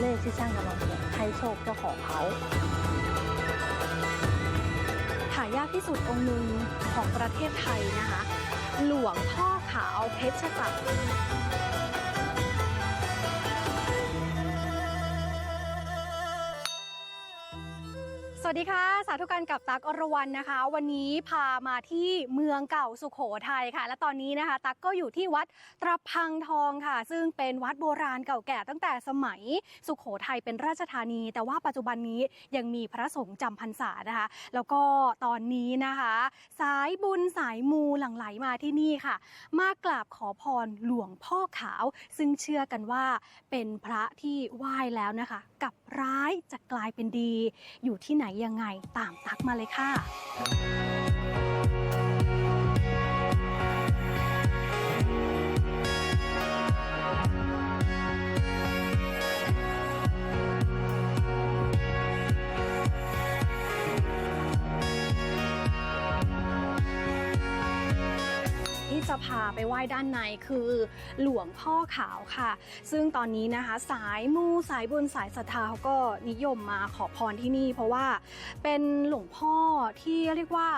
เลขที่ช่างกำลังเขียนให้โชคเจ้าของเขาหายากที่สุดองค์หนึ่งของประเทศไทยนะคะ หลวงพ่อขาวเพชรกลั วัสดีค่ะ สาธุการกับตักอรวรรณนะคะ วันนี้พามาที่เมืองเก่าสุขโขทัยค่ะ และตอนนี้นะคะ ตักก็อยู่ที่วัดตระพังทองค่ะ ซึ่งเป็นวัดโบราณเก่าแก่ตั้งแต่สมัยสุขโขทัยเป็นราชธานี แต่ว่าปัจจุบันนี้ยังมีพระสงฆ์จำพรรษานะคะ แล้วก็ตอนนี้นะคะ สายบุญสายมูหลั่งไหลมาที่นี่ค่ะ มากราบขอพรหลวงพ่อขาว ซึ่งเชื่อกันว่าเป็นพระที่ไหว้แล้วนะคะ กับร้ายจะกลายเป็นดีอยู่ที่ไหนยังไงตามตักมาเลยค่ะ จะพาไปไหว้ด้านในคือหลวงพ่อขาวค่ะ ซึ่งตอนนี้นะคะสายมูสายบุญสายศรัทธาเขาก็นิยมมาขอพรที่นี่ เพราะว่าเป็นหลวงพ่อที่เรียกว่า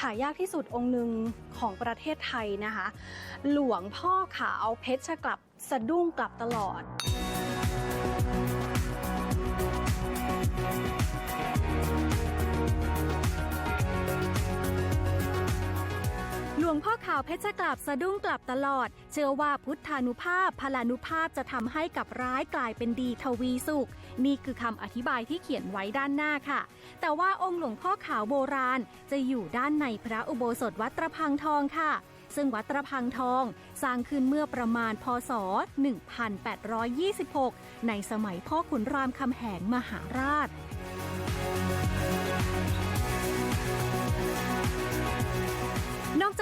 หายากที่สุดองค์หนึ่งของประเทศไทยนะคะ หลวงพ่อขาวเพชรกลับสะดุ้งกลับตลอด วงพ่อขาวเพชรกลับสะดุ้งกลับตลอด เชื่อว่าพุทธานุภาพพลานุภาพจะทำให้กับร้ายกลายเป็นดีทวีสุข นี่คือคำอธิบายที่เขียนไว้ด้านหน้าค่ะ แต่ว่าองค์หลวงพ่อขาวโบราณ จะอยู่ด้านในพระอุโบสถวัดตระพังทองค่ะซึ่งวัดตระพังทองสร้างขึ้นเมื่อประมาณพศ 1826 ในสมัยพ่อขุนรามคำแหงมหาราช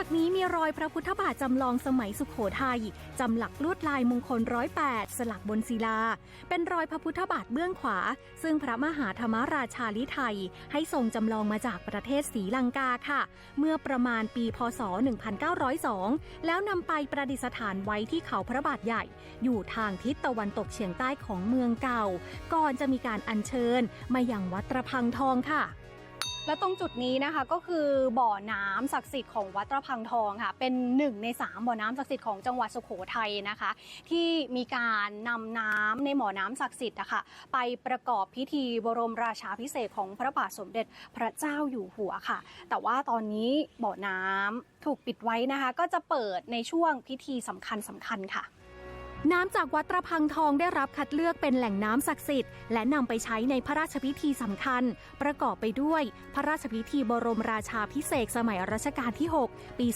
จากนี้มีรอยพระพุทธบาทจำลองสมัยสุขโขทัยจำหลักลวดลายมงคลร้อยแปดสลักบนศิลา เป็นรอยพระพุทธบาทเบื้องขวา ซึ่งพระมหาธรรมราชาลิไทย ให้ทรงจำลองมาจากประเทศศรีลังกาค่ะ เมื่อประมาณปีพศ 1902 แล้วนำไปประดิษฐานไว้ที่เขาพระบาทใหญ่ อยู่ทางทิศตะวันตกเฉียงใต้ของเมืองเก่า ก่อนจะมีการอัญเชิญมาอย่างวัดตระพังทองค่ะ และตรงจุดนี้นะคะก็คือบ่อน้ำศักดิ์สิทธิ์ของวัดตระพังทองค่ะ เป็นหนึ่งในสามบ่อน้ำศักดิ์สิทธิ์ของจังหวัดสุโขทัยนะคะ ที่มีการนำน้ำในบ่อน้ำศักดิ์สิทธิ์นะคะไปประกอบพิธีบรมราชาพิเศษของพระบาทสมเด็จพระเจ้าอยู่หัวค่ะ แต่ว่าตอนนี้บ่อน้ำถูกปิดไว้นะคะ ก็จะเปิดในช่วงพิธีสำคัญสคัญค่ะ น้ำจากวัดตระพังทองได้รับคัดเลือกเป็นแหล่งน้ำศักดิ์สิทธิ์และนำไปใช้ในพระราชพิธีสำคัญ ประกอบไปด้วยพระราชพิธีบรมราชาพิเศษสมัยรัชกาลที่ 6 ปี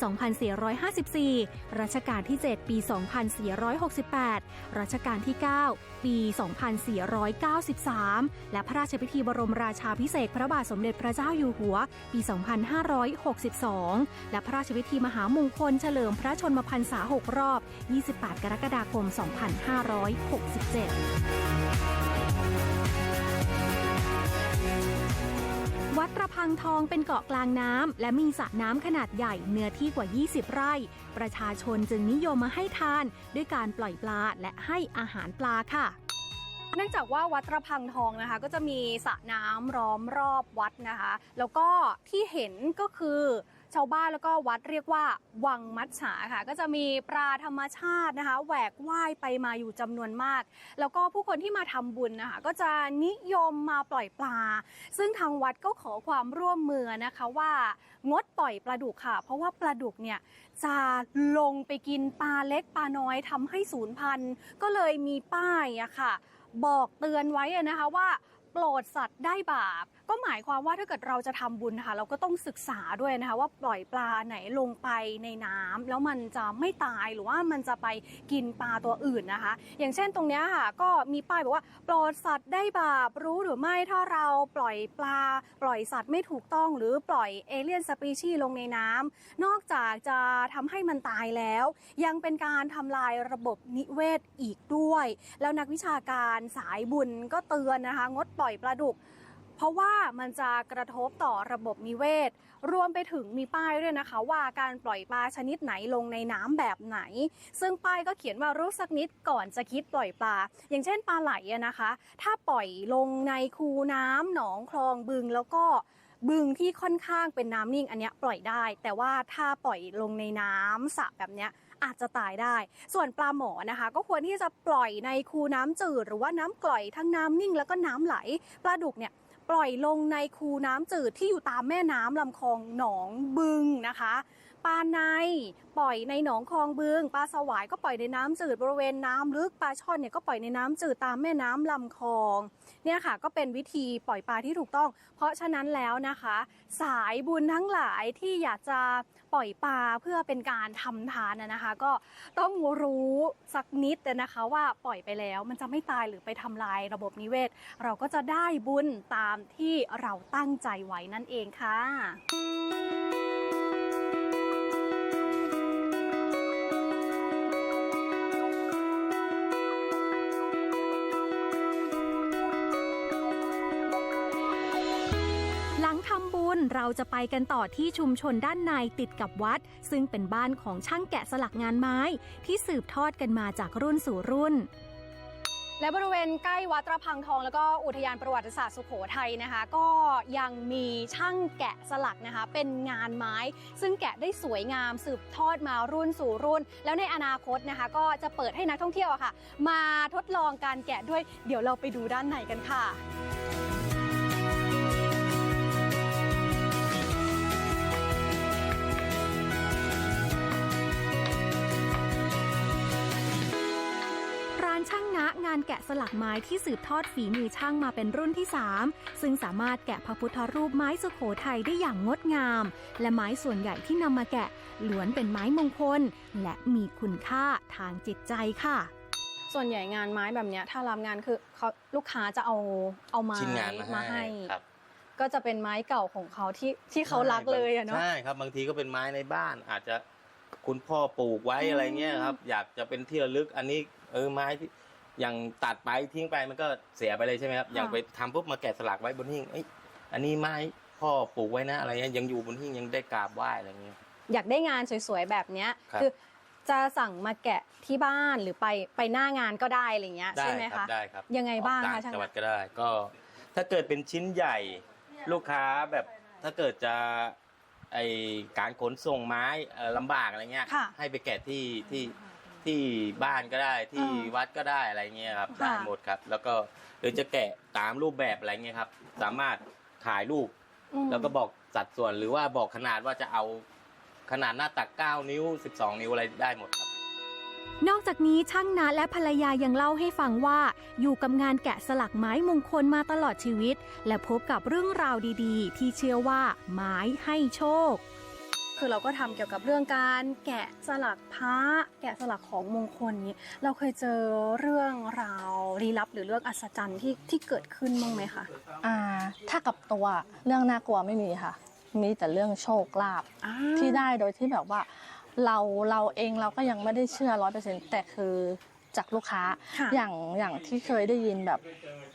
2454 รัชกาลที่ 7 ปี 2468 รัชกาลที่ 9 ปี 2493 และพระราชพิธีบรมราชาพิเศษพระบาทสมเด็จพระเจ้าอยู่หัว ปี 2562 และพระราชพิธีมหามงคลเฉลิมพระชนมพรรษา 6 รอบ 28 กรกฎาคม2567 วัดระพังทองเป็นเกาะกลางน้ำและมีสระน้ำขนาดใหญ่เนื้อที่กว่า 20 ไร่ ประชาชนจึงนิยมมาให้ทาน ด้วยการปล่อยปลาและให้อาหารปลาค่ะเนื่องจากว่าวัดระพังทองนะคะ ก็จะมีสระน้ำล้อมรอบวัดนะคะ แล้วก็ที่เห็นก็คือ ชาวบ้านแล้วก็วัดเรียกว่าวังมัดฉาค่ะ ก็จะมีปลาธรรมชาตินะคะแหวกว่ายไปมาอยู่จำนวนมาก แล้วก็ผู้คนที่มาทำบุญนะคะก็จะนิยมมาปล่อยปลา ซึ่งทางวัดก็ขอความร่วมมือนะคะว่างดปล่อยปลาดุกค่ะ เพราะว่าปลาดุกเนี่ยจะลงไปกินปลาเล็กปลาน้อยทำให้สูญพันธุ์ก็เลยมีป้ายอะค่ะ บอกเตือนไว้นะคะว่า โปรดสัตว์ได้บาป ก็หมายความว่าถ้าเกิดเราจะทำบุญนะคะเราก็ต้องศึกษาด้วยนะคะว่าปล่อยปลาไหนลงไปในน้ำแล้วมันจะไม่ตายหรือว่ามันจะไปกินปลาตัวอื่นนะคะ อย่างเช่นตรงนี้ค่ะก็มีป้ายบอกว่าโปรดสัตว์ได้บาปรู้หรือไม่ถ้าเราปล่อยปลา ปล่อยสัตว์ไม่ถูกต้อง หรือปล่อยเอเลี่ยนสปีชีส์ลงในน้ำนอกจากจะทำให้มันตายแล้ว ยังเป็นการทำลายระบบนิเวศอีกด้วย แล้วนักวิชาการสายบุญก็เตือนนะคะ งดปล่อยปลาดุก ราะว่ามันจะกระทบต่อระบบนิเวศ รวมไปถึงมีป้ายด้วยนะคะ ว่าการปล่อยปลาชนิดไหนลงในน้ำแบบไหน ซึ่งป้ายก็เขียนว่ารู้สักนิดก่อนจะคิดปล่อยปลา อย่างเช่นปลาไหลนะคะ ถ้าปล่อยลงในคูน้ำหนองคลองบึงแล้วก็บึงที่ค่อนข้างเป็นน้ำนิ่งอันนี้ปล่อยได้ แต่ว่าถ้าปล่อยลงในน้ำสระแบบนี้อาจจะตายได้ ส่วนปลาหมอนะคะ ก็ควรที่จะปล่อยในคูน้ำจืด หรือว่าน้ำกร่อยทั้งน้ำนิ่งแล้วก็น้ำไหล ปลาดุกเนี่ย ปล่อยลงในคูน้ำจืดที่อยู่ตามแม่น้ำลำคลองหนองบึงนะคะ ปลาในปล่อยในหนองคลองบึง ปลาสวายก็ปล่อยในน้ำจืดบริเวณน้ำลึกปลาช่อนเนี่ยก็ปล่อยในน้ำจืดตามแม่น้ำลำคลอง เนี่ยค่ะก็เป็นวิธีปล่อยปลาที่ถูกต้อง เพราะฉะนั้นแล้วนะคะ สายบุญทั้งหลายที่อยากจะปล่อยปลาเพื่อเป็นการทำทานนะคะ ก็ต้องรู้สักนิดนะคะว่าปล่อยไปแล้วมันจะไม่ตายหรือไปทำลายระบบนิเวศ เราก็จะได้บุญตามที่เราตั้งใจไว้นั่นเองค่ะ ลังทำบุญเราจะไปกันต่อที่ชุมชนด้านในติดกับวัด ซึ่งเป็นบ้านของช่างแกะสลักงานไม้ ที่สืบทอดกันมาจากรุ่นสู่รุ่น และบริเวณใกล้วัดตระพังทอง แล้วก็อุทยานประวัติศาสตร์สุโขทัยนะคะ ก็ยังมีช่างแกะสลักนะคะ เป็นงานไม้ ซึ่งแกะได้สวยงามสืบทอดมารุ่นสู่รุ่น แล้วในอนาคตนะคะ ก็จะเปิดให้นักท่องเที่ยวอะค่ะ มาทดลองการแกะด้วยเดี๋ยวเราไปดูด้านในกันค่ะ งนะงานแกะสลักไม้ที่สืบทอดฝีมือช่างมาเป็นรุ่นที่ 3 ซึ่งสามารถแกะพระพุทธรูปไม้สุโขทัยได้อย่างงดงาม และไม้ส่วนใหญ่ที่นำมาแกะล้วนเป็นไม้มงคล และมีคุณค่าทางจิตใจค่ะ ส่วนใหญ่งานไม้แบบเนี้ยถ้ารับงานคือเขาลูกค้าจะเอาเอาไม้ชิ้นงานมาให้ครับก็จะเป็นไม้เก่าของเขาที่ที่เขารักเลยอะเนาะใช่ครับบางทีก็เป็นไม้ในบ้านอาจจะคุณพ่อปลูกไว้อืมอะไรเงี้ยครับ อยากจะเป็นที่ระลึกอันนี้เออไม้ที่ อย่างตัดไปทิ้งไปมันก็เสียไปเลยใช่ไหมครับ อย่างไปทำปุ๊บมาแกะสลักไว้บนหิ้งเอ้ยอันนี้ไม้พ่อปลูกไว้นะอะไรเงี้ยยังอยู่บนหิ้งยังได้กราบไหว้อะไรเงี้ย อยากได้งานสวยๆแบบเนี้ยครับ คือจะสั่งมาแกะที่บ้านหรือไปไปหน้างานก็ได้อะไรเงี้ยได้ใช่ไหมครัคะ ได้ครับยังไงบ้างออกคะต่ช่างจังหวัดนะก็ได้ ก็ ถ้าเกิดเป็นชิ้นใหญ่ลูกค้าแบบถ้าเกิดจะไอการขนส่งไม้เอ่อลำบากอะไรเงี้ยค่ะ ให้ไปแกะที่ที่ ที่บ้านก็ได้ที่อ่าวัดก็ได้อะไรเงี้ยครับค่ะ ได้หมดครับ แล้วก็หรือจะแกะตามรูปแบบอะไรเงี้ยครับ สามารถถ่ายรูป อืมแล้วก็บอกสัดส่วนหรือว่าบอกขนาดว่าจะเอาขนาดหน้าตัก 9 นิ้ว 12 นิ้วอะไรได้หมดครับ นอกจากนี้ช่างนะและภรรยายังเล่าให้ฟังว่า อยู่กับงานแกะสลักไม้มงคลมาตลอดชีวิต และพบกับเรื่องราวดีๆ ที่เชื่อว่าไม้ให้โชค คือเราก็ทำเกี่ยวกับเรื่องการแกะสลักพระแกะสลักของมงคลนี้ เราเคยเจอเรื่องราวลี้ลับหรือเรื่องอัศจรรย์ที่ที่เกิดขึ้นบ้างไหมคะอ่า ถ้ากับตัวเรื่องน่ากลัวไม่มีค่ะ มีแต่เรื่องโชคลาภอ่าที่ได้โดยที่แบบว่า เราเราเองเราก็ยังไม่ได้เชื่อร้อยเปอร์เซ็นต์แต่คือจากลูกค้าค่ะอย่างอย่างที่เคยได้ยินแบบ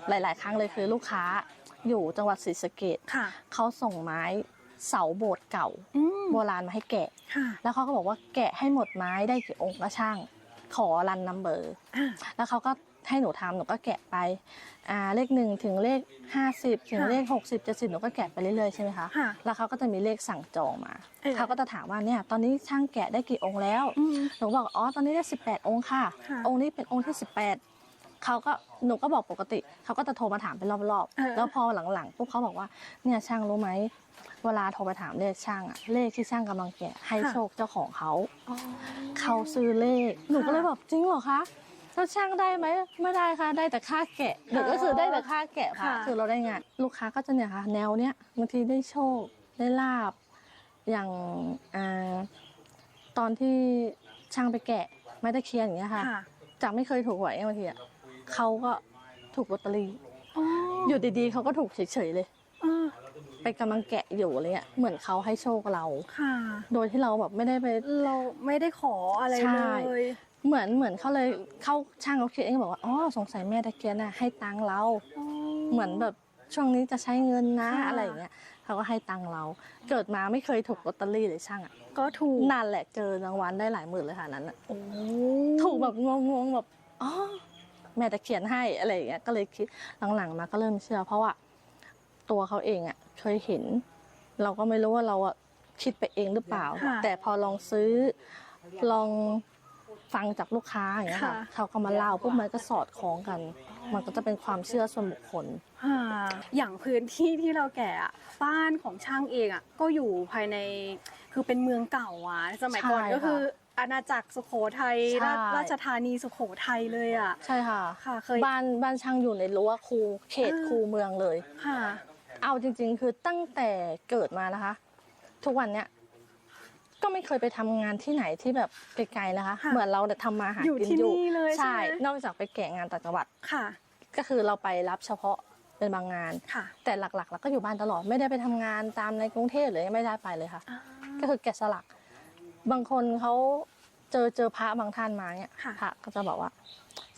หลาย ๆ ครั้งเลยคือลูกค้าอยู่จังหวัดศรีสะเกดค่ะเขาส่งไม้ เสาโบสถ์เก่าอืมโบราณมาให้แกะค่ะแล้วเขาก็บอกว่าแกะให้หมดไม้ได้กี่องค์ก็ช่าง ขอรันนัมเบอร์อ่าแล้วเขาก็ให้หนูทำหนูก็แกะไปอ่าเลขหนึ่งถึงเลข50ถึงค่ะเลข60 70หนูก็แกะไปเรื่อยๆใช่ไหมคะค่ะแล้วเขาก็จะมีเลขสั่งจองมาเออเขาก็จะถามว่าเนี่ยตอนนี้ช่างแกะได้กี่องค์แล้วอืมหนูบอกอ๋อตอนนี้ได้18องค์ค่ะค่ะ องค์นี้เป็นองค์ที่18 เขาก็หนูก็บอกปกติ เขาก็จะโทรมาถามเป็นรอบเออ ๆ แล้วพอหลังๆปุ๊บเขาบอกว่าเนี่ยช่างรู้ไหมเวลาโทรไปถามเลขช่างอะเลขที่ช่างกำลังแกะให้โชคเจ้าของเขา อ๋อ เขาซื้อเลข หนูก็เลยค่ะแบบจริงเหรอคะแล้วช่างได้ไหมไม่ได้ค่ะ ได้แต่ค่าแกะเด็กก็คือได้แต่ค่าแกะค่ะ ค่ะ คือเราได้งานลูกค้าก็จะเนี่ยค่ะ แนวเนี้ยบางทีได้โชค ได้ลาบ อย่างอ่าตอนที่ช่างไปแกะ ไม้ตะเคียนอย่างเงี้ยค่ะ ค่ะ จากไม่เคยถูกหวยบางทีอะ เขาก็ถูกลอตเตอรี่อ๋ออยู่ดีๆเขาก็ถูกเฉยๆเลยอ่าไปกำลังแกะอยู่อะไรเงี้ยเหมือนเขาให้โชคเราค่ะ โดยที่เราแบบไม่ได้ไปเราไม่ได้ขออะไรใช่เลยเหมือนเหมือนเขาเลยเข้าช่างเขาคิดเองบอกว่าอ๋อสงสัยแม่ตะเคียนน่ะให้ตังค์เรา เหมือนแบบช่วงนี้จะใช้เงินนะค่ะอะไรอย่างเงี้ยเขาก็ให้ตังค์เรา เกิดมาไม่เคยถูกลอตเตอรี่เลยช่างอะก็ถูกนั่นแหละเจอรางวัลได้หลายหมื่นเลยค่ะนั้นอะโอ้ถูกแบบงงๆแบบอ๋อ แม่ตะเขียนให้อะไรอย่างเงี้ยก็เลยคิดหลังๆมาก็เริ่มเชื่อ เพราะว่าตัวเขาเองอะเคยเห็น เราก็ไม่รู้ว่าเราอะคิดไปเองหรือเปล่าค่ะแต่พอลองซื้อลองฟังจากลูกค้าอย่างเงี้ยค่ะค่ะเขาก็มาเล่าปุ๊บมันก็สอดคล้องกัน มันก็จะเป็นความเชื่อส่วนบุคคลค่ะอย่างพื้นที่ที่เราแกะอะบ้านของช่างเองอะก็อยู่ภายในคือเป็นเมืองเก่าอะสมัยก่อนใช่ก็คือ อาณาจักรสุโขทัยใช่ราชราชธานีสุโขทัยเลยอะ ใช่ค่ะค่ะเคย บ้านบ้านช่างอยู่ในรั้วคูเขตอ่าคูเมืองเลย ค่ะ เอาจริง ๆ คือตั้งแต่เกิดมานะคะ ทุกวันเนี้ยก็ไม่เคยไปทำงานที่ไหนที่แบบไกลๆนะคะ ค่ะเหมือนเราเนี่ยทำมาหาอยู่กินที่อยู่นี่เลยใช่ใช่ไหม นอกจากไปแกะงานต่างจังหวัด ค่ะ ก็คือเราไปรับเฉพาะเป็นบางงาน ค่ะแต่หลักๆเราก็อยู่บ้านตลอดไม่ได้ไปทำงานตามในกรุงเทพเลยไม่ได้ไปเลยค่ะ อ่าก็คือแกะสลัก บางคนเขาเจอเจอพระบางท่านมาเนี่ยค่ะ พระก็จะบอกว่า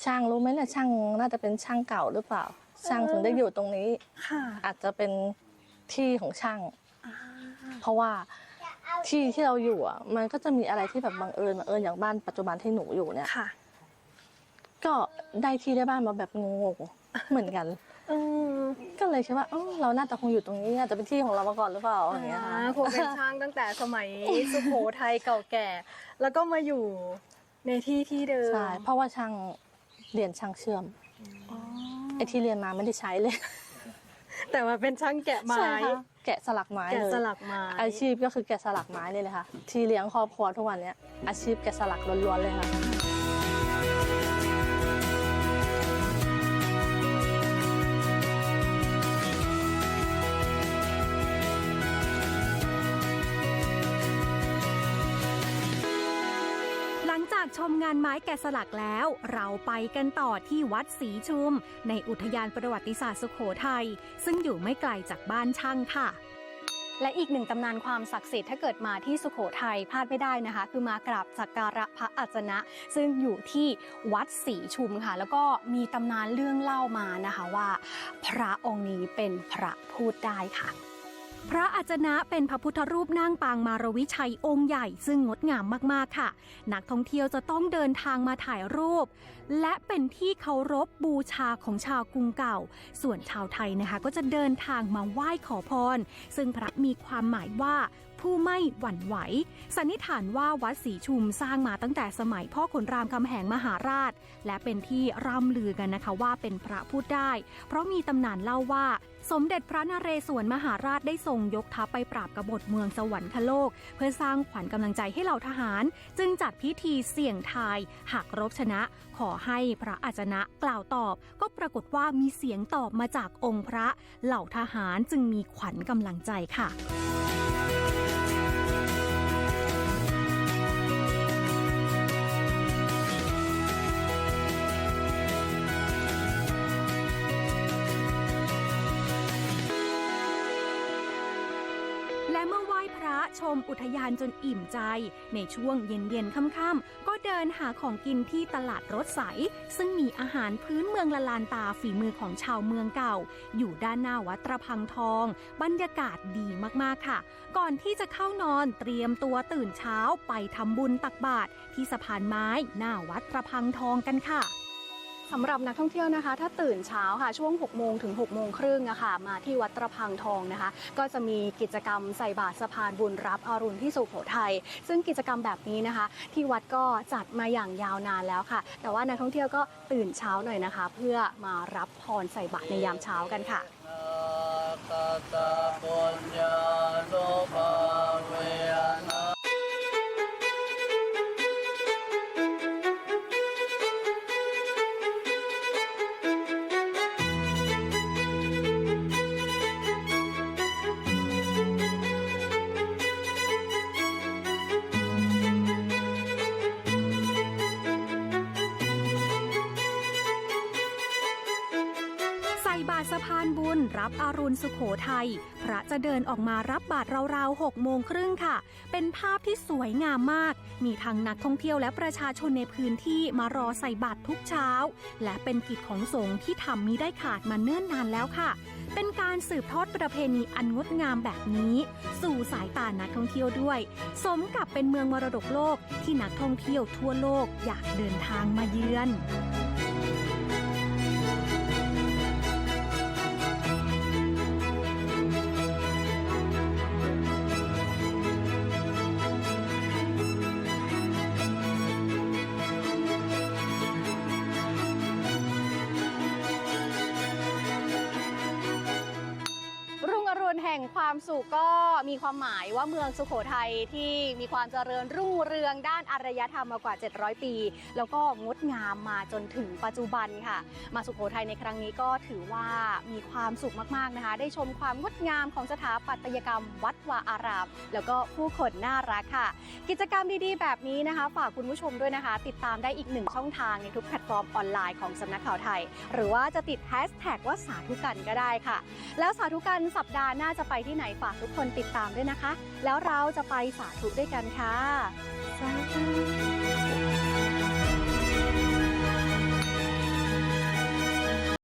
ช่างรู้ไหมเนี่ยช่างน่าจะเป็นช่างเก่าหรือเปล่า ช่างถึงได้อยู่ตรงนี้ ค่ะอาจจะเป็นที่ของช่าง อ่าเพราะว่าที่ที่เราอยู่อะมันก็จะมีอะไรที่แบบบังเอิญบังเอิญอย่างบ้านปัจจุบันที่หนูอยู่เนี่ย ค่ะ ก็ได้ที่ได้บ้านมาแบบงงๆเหมือนกัน อืมก็เลยคิดว่าเออเราน่าจะคงอยู่ตรงนี้อาจจะเป็นที่ของเรามาก่อนหรือเปล่าอย่างเงี้ยค่ะอ่าคงเป็นช่างตั้งแต่สมัย สุโขทัยเก่าแก่ แล้วก็มาอยู่ในที่ที่เดิมใช่ เพราะว่าช่างเรียนช่างเชื่อมอ๋อไอที่เรียนมาไม่ได้ใช้เลยแต่ว่าเป็นช่างแกะไม้ ใช่ค่ะแกะสลักไม้แกะเลยสลักไม้อาชีพก็คือแกะสลักไม้นี่เลยค่ะ ที่เลี้ยงครอบครัวทุกวันเนี้ยอาชีพแกะสลักล้วนๆเลยค่ะ งจากชมงานไม้แกะสลักแล้ว เราไปกันต่อที่วัดศรีชุม ในอุทยานประวัติศาสตร์สุโขทัยซึ่งอยู่ไม่ไกลจากบ้านช่างค่ะ และอีกหนึ่งตำนานความศักดิ์สิทธิ์ถ้าเกิดมาที่สุโขทัยพลาดไม่ได้นะคะ คือมากราบสักการะพระอัจนะ ซึ่งอยู่ที่วัดศรีชุมค่ะ แล้วก็มีตำนานเรื่องเล่ามานะคะว่า พระองค์นี้เป็นพระพูดได้ค่ะ พระอาจนะเป็นพระพุทธรูปนั่งปางมารวิชัยองค์ใหญ่ซึ่งงดงามมากๆค่ะ นักท่องเที่ยวจะต้องเดินทางมาถ่ายรูป และเป็นที่เคารพบูชาของชาวกรุงเก่า ส่วนชาวไทยนะคะ ก็จะเดินทางมาไหว้ขอพร ซึ่งพระมีความหมายว่าผู้ไม่หวั่นไหว สันนิษฐานว่าวัดศรีชุมสร้างมาตั้งแต่สมัยพ่อขุนรามคำแหงมหาราช และเป็นที่ร่ำลือกันนะคะว่าเป็นพระพูดได้ เพราะมีตำนานเล่าว่า สมเด็จพระนเรศวรมหาราชได้ทรงยกทัพไปปราบกบฏเมืองสวรรคโลก เพื่อสร้างขวัญกำลังใจให้เหล่าทหาร จึงจัดพิธีเสี่ยงทาย หากรบชนะ ขอให้พระอาจนะกล่าวตอบ ก็ปรากฏว่ามีเสียงตอบมาจากองค์พระ เหล่าทหารจึงมีขวัญกำลังใจค่ะและ ชมอุทยานจนอิ่มใจ ในช่วงเย็นๆค่ำๆก็เดินหาของกินที่ตลาดรถใส ซึ่งมีอาหารพื้นเมืองละลานตาฝีมือของชาวเมืองเก่า อยู่ด้านหน้าวัดตระพังทอง บรรยากาศดีมากๆค่ะ ก่อนที่จะเข้านอนเตรียมตัวตื่นเช้าไปทำบุญตักบาตรที่สะพานไม้หน้าวัดตระพังทองกันค่ะ สำหรับนักท่องเที่ยวนะคะ ถ้าตื่นเช้าค่ะช่วง 6 โมงถึง 6 โมงครึ่งอะค่ะมาที่วัดตระพังทองนะคะ ก็จะมีกิจกรรมใส่บาตรสะพานบุญรับอรุณที่สุโขทัยซึ่งกิจกรรมแบบนี้นะคะ ที่วัดก็จัดมาอย่างยาวนานแล้วค่ะ แต่ว่านักท่องเที่ยวก็ตื่นเช้าหน่อยนะคะ เพื่อมารับพรใส่บาตรในยามเช้ากันค่ะ บาตรสะพานบุญ รับอรุณสุขโขทัยพระจะเดินออกมารับบาตรราวๆ6โมงครึ่งค่ะ เป็นภาพที่สวยงามมาก มีทั้งนักท่องเที่ยวและประชาชนในพื้นที่มารอใส่บาตรทุกเช้า และเป็นกิจของสงฆ์ที่ทำมีได้ขาดมาเนิ่นนานแล้วค่ะเป็นการสืบทอดประเพณีอันงดงามแบบนี้ สู่สายตานักท่องเที่ยวด้วย สมกับเป็นเมืองมรดกโลกที่นักท่องเที่ยวทั่วโลกอยากเดินทางมาเยือน ความสุขก็ มีความหมายว่าเมืองสุโขทัยที่มีความเจริญรุ่งเรืองด้านอารยธรรมมากว่า 700 ปี แล้วก็งดงามมาจนถึงปัจจุบันค่ะ มาสุโขทัยในครั้งนี้ก็ถือว่ามีความสุขมากๆนะคะ ได้ชมความงดงามของสถาปัตยกรรม วัดวาอาราม แล้วก็ผู้คนน่ารักค่ะ กิจกรรมดีๆ แบบนี้นะคะ ฝากคุณผู้ชมด้วยนะคะ ติดตามได้อีกหนึ่งช่องทางในทุกแพลตฟอร์มออนไลน์ของสำนักข่าวไทย หรือว่าจะติดแฮชแท็กว่าสาธุกันก็ได้ค่ะ แล้วสาธุกันสัปดาห์หน้าจะไปที่ไหนฝากทุกคนติดตามด้วยนะคะ แล้วเราจะไปสาธุด้วยกันค่ะ สาธุ